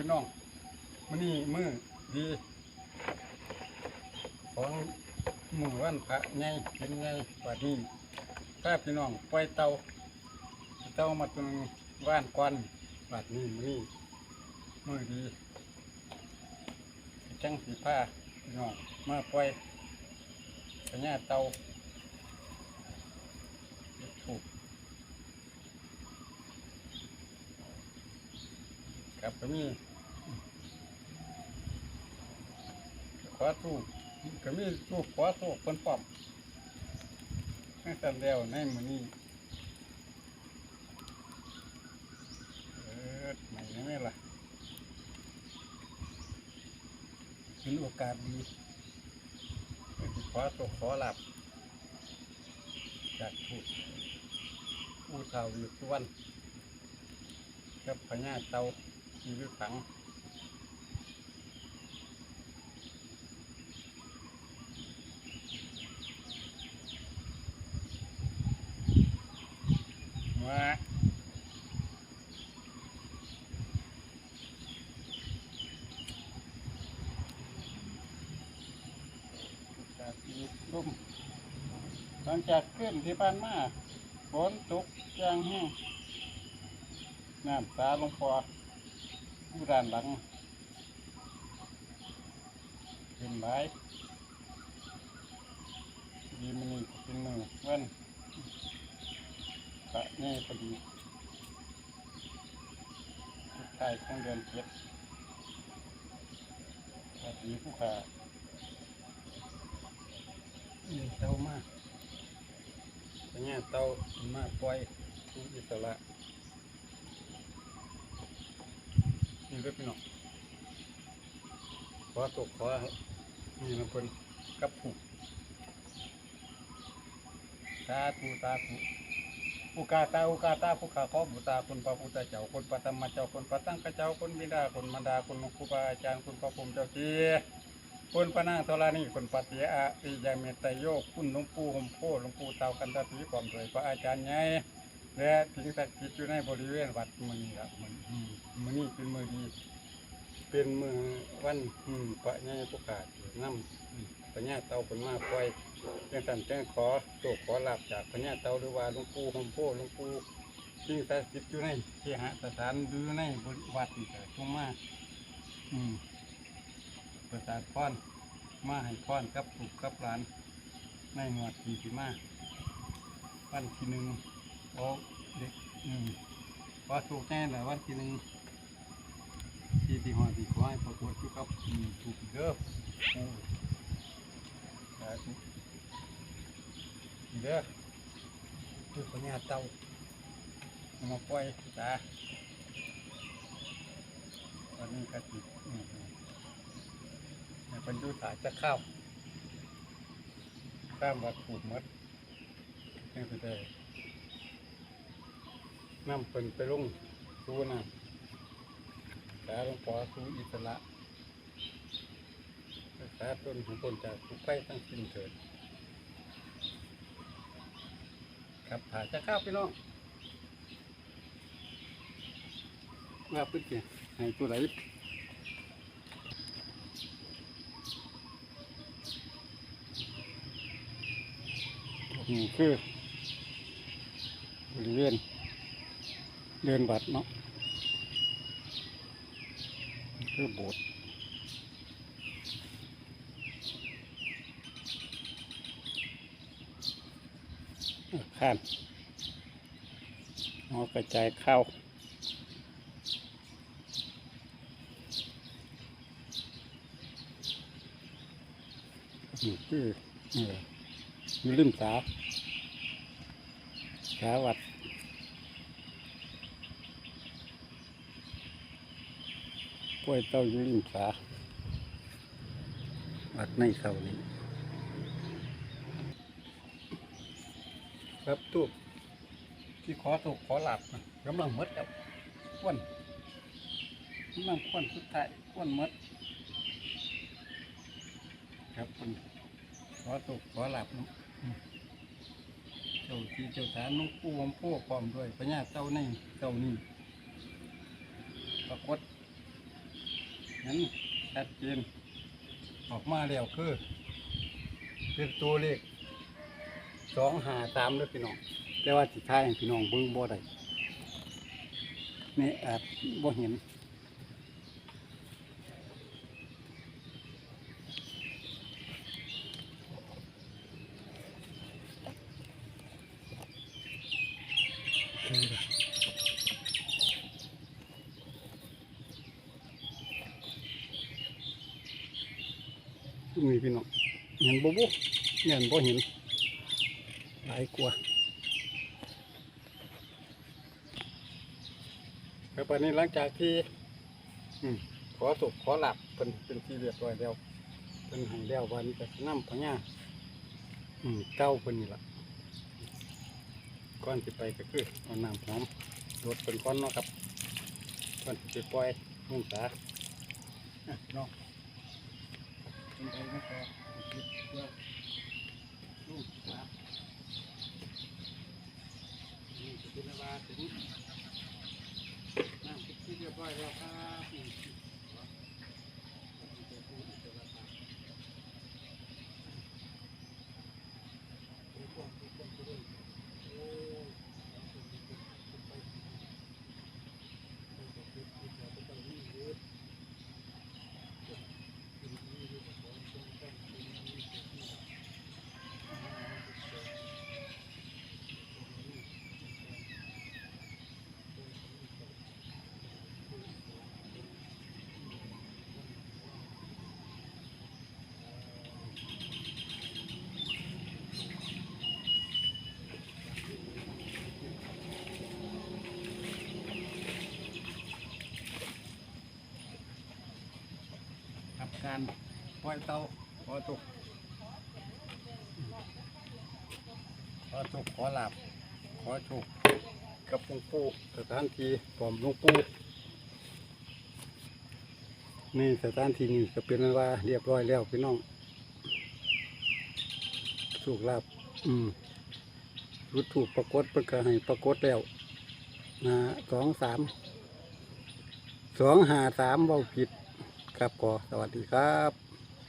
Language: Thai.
พี่น้องมื้อนี้มื้อดีของมือวันพระใหญ่เป็นไงว่านี้ถ้าพี่น้องปล่อยเตาเตามาตรงว่านก่อนบัดนี้มือนี้มื้อดีจังสีผ้าพี่น้องมาปล่อยพญาเตาถูกกับก็มี ขอถูกก็มีถูกขอถูกคนปอบตั้งแต่แล้วในมือนี้เออไม่ได้ไหมล่ะเป็นโอกาสดีก็สิขอถูกขอหลับจากถูกผู้เฒ่าอยู่ทุกวันกับพญาเตาที่อยู่ขัง มาจากที่ร่มหลังจากขึ้นที่บ้านมาฝนตกยางแห้งน้ำตาลงพอผู้ด้านหลังเป็นไรดีมันนี่เป็นมือเว้น พระนี่พอดีทุกทายของเดือนเจ็ดพอดีผู้ขานี่เต้ามากปัญญาเต้ามากปล่อยผู้อิสระนี่ด้วยพี่น้องขอตกขอนี่มันเป็นกับผูกสาธุสาธุ อุกาตาอุกาตาผู้ขาขอบุตาคุณพระพุทธเจ้าคุณพระธรรมเจ้าคุณพระตั้งข้าเจ้าคุณบิดาคุณมารดาคุณครูบาอาจารย์คุณพระภูมิเจ้าทีคุณพระนางธรณีคุณปฏิอาปิยาเมตตโยกคุณหลวงปู่หมโพหลวงปู่เตากันตะสีความสวยพระอาจารย์ใหญ่และทิ้งศักดิ์สิทธิ์อยู่ในบริเวณวัดมือนี้ละมันอืมมือนี้เป็นมือดี เป็นมือวันอืมพระใหญ่ผู้ขาดน้ำอืมพระ ญาเตาเป็นมาปล่อยเรื่องสั่นแจ้งขอโศกขอหลาบจากพญาเตาหรือว่าหลวงปู่หมโพหลวงปู่สิ่งศักดิ์สิทธิ์อยู่ในเทหสถานอยู่ในบริวัดนี่แต่ช่วงมาอืมประสาทพรมาให้พรกับลูกกับหลานในหนวดทีสิมาวันที่หนึ่งโอ้เด็กอืมว่าถูกแน่แหละวันที่หนึ่งที่ที่หัวที่ขอให้ปรากฏอยู่กับถูกเด้อปู่สาธุ เด้อคือพญาเต่ามาปล่อยตาตอนนี้ก็ติดอืมในเป็นอยุสายจะเข้าข้ามวัดถูกหมดนี่คือได้น้ำเป็นไปลงสู้น้ำสาหลวงปอสู้อิสระ รักษาต้นของคนจากทุกไปทั้งสิ้นเถิด ครับถ่าจะข้าวพี่น้องว่าปึ๊ดเนี่ยให้ตัวไหนนี่คือบริเวณเดินบัดเนาะคือโบสถ์ อาคารเอากระจายเข้าวนี่คือเอออยู่ริมสาสาวัดกล้วยเต้าอยู่ริมสาวัดในเสานี้ ครับตู้ที่ขอถูกขอหลับกำลังมดแล้วควนกำลังควนสุดท้ายควนมดครับคุณขอถูกขอหลับเนาะเจ้าที่เจ้าฐานหลุงปู่หลวงปู่พร้อมด้วยพญาเต้าในเต้านี่ปรากฏงั้นชัดเจนออกมาแล้วคือเป็นตัวเลข สองหาสามเลยพี่น้อง แต่ว่าสิท้ายให้พี่น้องเบิ่งบ่ได้นี่อาจบ่เห็นนี่พี่น้องเห็นบ่บุเห็นบ่เห็นายกว่าแล้วปนนี้หลังจากที่ขอสุขขอหลับเป็นเป็นที่เรียบร้อยแล้วเป็นหายแล้ววันนี้จะนำพญาอืมเก้าเพิ่นนี่ละก่อนสิไปก็คือเอาน้ำหอมรดเป็นก้อนเนาะครับก่อนสิปล่อยลงสาเนาะ เป็นไปไม่พอคิดว่าลูกสาวนี่จะเป็นว่า ถึงน้ำที่เรียบร้อยแล้วครับ การปล่อยเตาขอตกขอตกขอหลับขอโชคกับหลวงปู่สถานที่ปลอมหลวงปู่นี่สถานที่นี่ก็เป็นว่าเรียบร้อยแล้วพี่น้องสุกลาบอืมรุดถูกปรากฏเพิ่นก็ให้ปรากฏแล้วนะสองสามสองหาสามเบาผิด ครับก็สวัสดีครับ